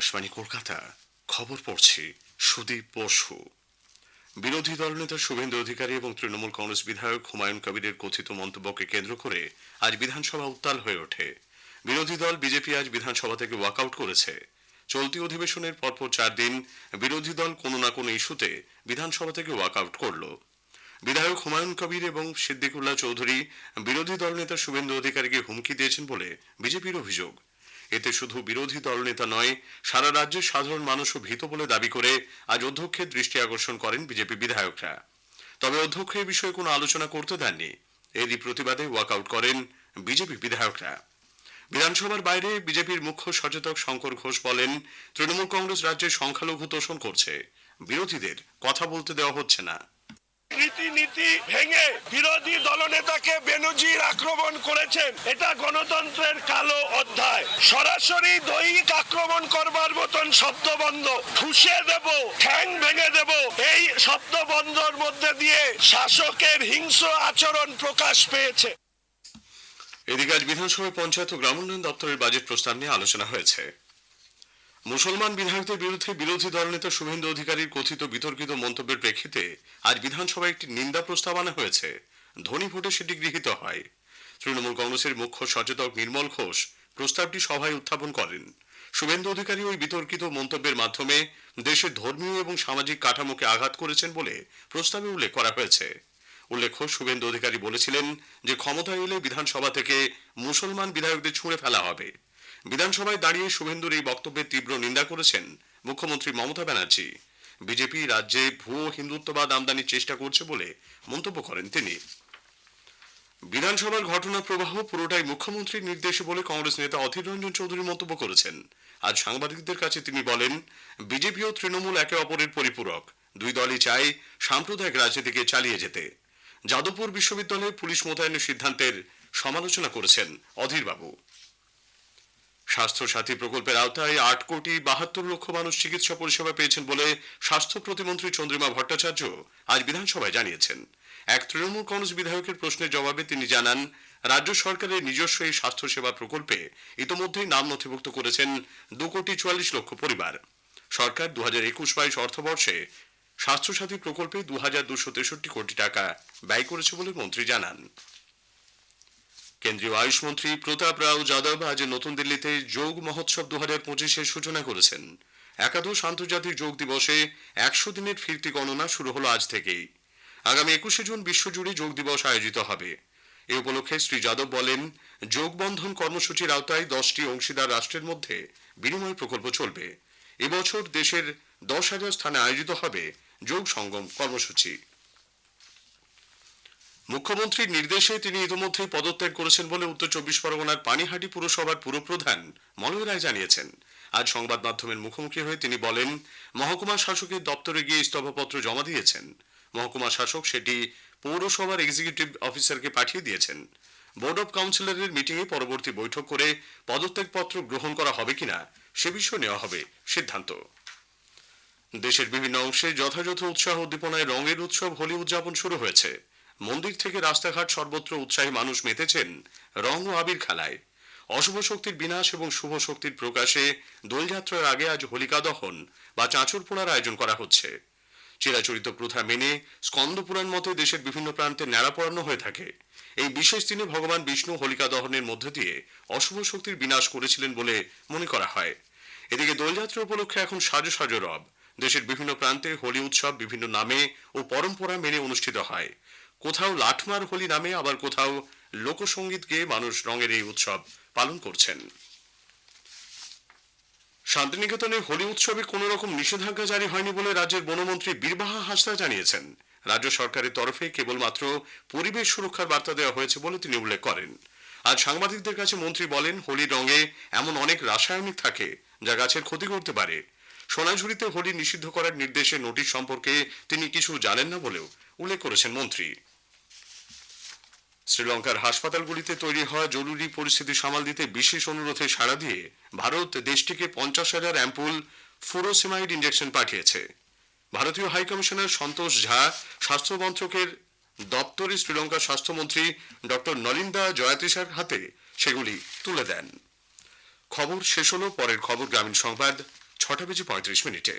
আকাশবাণী কলকাতা খবর পড়ছি সুদীপ বসু। বিরোধী দলনেতা শুভেন্দু অধিকারী এবং তৃণমূল কংগ্রেস বিধায়ক হুমায়ুন কবিরের কথিত মন্তব্যকে কেন্দ্র করে আজ বিধানসভা উত্তাল হয়ে ওঠে। বিরোধী দল বিজেপি আজ বিধানসভা থেকে ওয়াকআউট করেছে। চলতি অধিবেশনের পরপর চার দিন বিরোধী দল কোনো না কোনো ইস্যুতে বিধানসভা থেকে ওয়াকআউট করল। বিধায়ক হুমায়ুন কবির এবং সিদ্দিকুল্লাহ চৌধুরী বিরোধী দলনেতা শুভেন্দু অধিকারীকে হুমকি দিয়েছেন বলে বিজেপির অভিযোগ। এতে শুধু বিরোধী দলনেতা নয়, সারা রাজ্যের সাধারণ মানুষও ভীত বলে দাবি করে আজ অধ্যক্ষের দৃষ্টি আকর্ষণ করেন বিজেপি বিধায়করা। তবে অধ্যক্ষ এ বিষয়ে কোনো আলোচনা করতে দেননি। এরই প্রতিবাদে ওয়াকআউট করেন বিজেপি বিধায়করা। বিধানসভার বাইরে বিজেপির মুখ্য সচেতক শঙ্কর ঘোষ বলেন, তৃণমূল কংগ্রেস রাজ্যে সংখ্যালঘু তোষণ করছে। বিরোধীদের কথা বলতে দেওয়া হচ্ছে না। রীতিনীতি ভেঙে বিরোধী দলনেতাকে বেনজির আক্রমণ করেছেন। এটা গণতন্ত্রের কালো অধ্যায়। সরাসরি দৈহিক আক্রমণ করবার মতন শব্দবন্ধ ঠুসে দেব, ঠ্যাং ভেঙে দেব, এই শব্দবন্ধর মধ্যে দিয়ে শাসকের হিংস্র আচরণ প্রকাশ পেয়েছে। এদিকে আজ বিধানসভায় পঞ্চায়েত ও গ্রামোন্নয়ন দপ্তরের বাজেট প্রস্তাব নিয়ে আলোচনা হয়েছে। মুসলমান বিধায়কদের বিরুদ্ধে বিরোধী দলনেতা শুভেন্দু অধিকারীর কথিত বিতর্কিত মন্তব্যের প্রেক্ষিতে আজ বিধানসভায় একটি নিন্দা প্রস্তাব আনা হয়েছে। ধনী ভোটে সেটি গৃহীত হয়। তৃণমূল কংগ্রেসের মুখ্য সচেতক নির্মল ঘোষ প্রস্তাবটি সভায় উত্থাপন করেন। শুভেন্দু অধিকারী ওই বিতর্কিত মন্তব্যের মাধ্যমে দেশের ধর্মীয় এবং সামাজিক কাঠামোকে আঘাত করেছেন বলে প্রস্তাবে উল্লেখ করা হয়েছে। উল্লেখ্য, শুভেন্দু অধিকারী বলেছিলেন যে ক্ষমতায় এলে বিধানসভা থেকে মুসলমান বিধায়কদের ছুঁড়ে ফেলা হবে। বিধানসভায় দাঁড়িয়ে শুভেন্দুর এই বক্তব্যের তীব্র নিন্দা করেছেন মুখ্যমন্ত্রী মমতা ব্যানার্জি। বিজেপি রাজ্যে ভুয়ো হিন্দুত্ববাদ আমদানির চেষ্টা করছে বলে মন্তব্য করেন তিনি। বিধানসভার ঘটনা প্রবাহ পুরোটাই মুখ্যমন্ত্রীর নির্দেশে বলে কংগ্রেস নেতা অধীর রঞ্জন চৌধুরী মন্তব্য করেছেন। আজ সাংবাদিকদের কাছে তিনি বলেন, বিজেপি ও তৃণমূল একে অপরের পরিপূরক। দুই দলই চায় সাম্প্রদায়িক রাজনীতিকে চালিয়ে যেতে। যাদবপুর বিশ্ববিদ্যালয়ে পুলিশ মোতায়েনের সিদ্ধান্তের সমালোচনা করেছেন অধীর বাবু স্বাস্থ্য সাথী প্রকল্পের আওতায় আট কোটি বাহাত্তর লক্ষ মানুষ চিকিৎসা পরিষেবা পেয়েছেন বলে স্বাস্থ্য প্রতিমন্ত্রী চন্দ্রিমা ভট্টাচার্য আজ বিধানসভায় জানিয়েছেন। এক তৃণমূল কংগ্রেস বিধায়কের প্রশ্নের জবাবে তিনি জানান, রাজ্য সরকারের নিজস্ব এই স্বাস্থ্যসেবা প্রকল্পে ইতোমধ্যেই নাম নথিভুক্ত করেছেন দু কোটি চুয়াল্লিশ লক্ষ পরিবার। সরকার দু হাজার একুশ বাইশ অর্থবর্ষে স্বাস্থ্যসাথী প্রকল্পে দু হাজার দুশো তেষট্টি কোটি টাকা ব্যয় করেছে বলে মন্ত্রী জানান। কেন্দ্রীয় আয়ুষমন্ত্রী প্রতাপ রাও যাদব আজ নতুন দিল্লিতে যোগ মহোৎসব দু হাজার পঁচিশের সূচনা করেছেন। একাদশ আন্তর্জাতিক যোগ দিবসে একশো দিনের ফিরতি গণনা শুরু হলো আজ থেকেই। আগামী একুশে জুন বিশ্বজুড়ে যোগ দিবস আয়োজিত হবে। এ উপলক্ষে শ্রী যাদব বলেন, যোগ বন্ধন কর্মসূচির আওতায় দশটি অংশীদার রাষ্ট্রের মধ্যে বিনিময় প্রকল্প চলবে। এবছর দেশের দশ হাজার স্থানে আয়োজিত হবে যোগ সঙ্গম কর্মসূচি। মুখ্যমন্ত্রীর নির্দেশে তিনি ইতিমধ্যেই পদত্যাগ করেছেন বলে উত্তর চব্বিশ পরগনার পানিহাটি পুরসভার পুরপ্রধান মলয় রায় জানিয়েছেন। আজ সংবাদ মাধ্যমের মুখোমুখি হয়ে তিনি বলেন, মহকুমা শাসকের দপ্তরে গিয়ে ইস্তফাপত্র জমা দিয়েছেন। মহকুমা শাসক সেটি পৌরসভার এক্সিকিউটিভ অফিসারকে পাঠিয়ে দিয়েছেন। বোর্ড অব কাউন্সিলরের মিটিংয়ে পরবর্তী বৈঠক করে পদত্যাগপত্র গ্রহণ করা হবে কিনা সে বিষয়ে নেওয়া হবে সিদ্ধান্ত। দেশের বিভিন্ন অংশে যথাযথ উৎসাহ উদ্দীপনায় রঙের উৎসব হোলি উদযাপন শুরু হয়েছে। মন্দির থেকে রাস্তাঘাট সর্বত্র উৎসাহী মানুষ মেতেছেন রং ও আবির খেলায়। অশুভ শক্তির বিনাশ এবং শুভ শক্তির প্রকাশে দোলযাত্রার আগে আজ হোলিকা দহন বা চাঁচর পোড়ার আয়োজন করা হচ্ছে। চিরাচরিত প্রথা মেনে স্কন্দ পুরাণ মতে দেশের বিভিন্ন প্রান্তে ন্যাড়া পড়ানো হয়ে থাকে। এই বিশেষ দিনে ভগবান বিষ্ণু হোলিকা দহনের মধ্য দিয়ে অশুভ শক্তির বিনাশ করেছিলেন বলে মনে করা হয়। এদিকে দোলযাত্রা উপলক্ষে এখন সাজো সাজো রব। দেশের বিভিন্ন প্রান্তে হোলি উৎসব বিভিন্ন নামে ও পরম্পরা মেনে অনুষ্ঠিত হয়। কোথাও লাঠমার হোলি নামে আবার কোথাও লোকসঙ্গীত গেয়ে মানুষ রঙের এই উৎসব পালন করছেন। শান্তিনিকেতনে হোলি উৎসবে কোনো রকম নিষেধাজ্ঞা জারি হয়নি বলে রাজ্যের বনমন্ত্রী বীরবাহা হাসদা জানিয়েছেন। রাজ্য সরকারের তরফে কেবলমাত্র পরিবেশ সুরক্ষার বার্তা দেওয়া হয়েছে বলে তিনি উল্লেখ করেন। আজ সাংবাদিকদের কাছে মন্ত্রী বলেন, হোলির রঙে এমন অনেক রাসায়নিক থাকে যা গাছের ক্ষতি করতে পারে। সোনাঝুরিতে হোলি নিষিদ্ধ করার নির্দেশে নোটিশ সম্পর্কে তিনি কিছু জানেন না বলেও উল্লেখ করেছেন মন্ত্রী। শ্রীলঙ্কার হাসপাতালগুলিতে তৈরি হওয়া জরুরি পরিস্থিতি সামাল দিতে বিশেষ অনুরোধে সাড়া দিয়ে ভারত দেশটিকে পঞ্চাশ হাজার অ্যাম্পুল ফুরোসেমাইড ইঞ্জেকশন পাঠিয়েছে। ভারতীয় হাইকমিশনার সন্তোষ ঝা, স্বাস্থ্য মন্ত্রকের দপ্তরে শ্রীলঙ্কার স্বাস্থ্যমন্ত্রী ডক্টর নলিন্দা জয়াতিসার হাতে সেগুলি তুলে দেন। খবর শেষ হলো, পরের খবর গ্রামীণ সংবাদ, ছটা বেজে পঁয়ত্রিশ মিনিটে।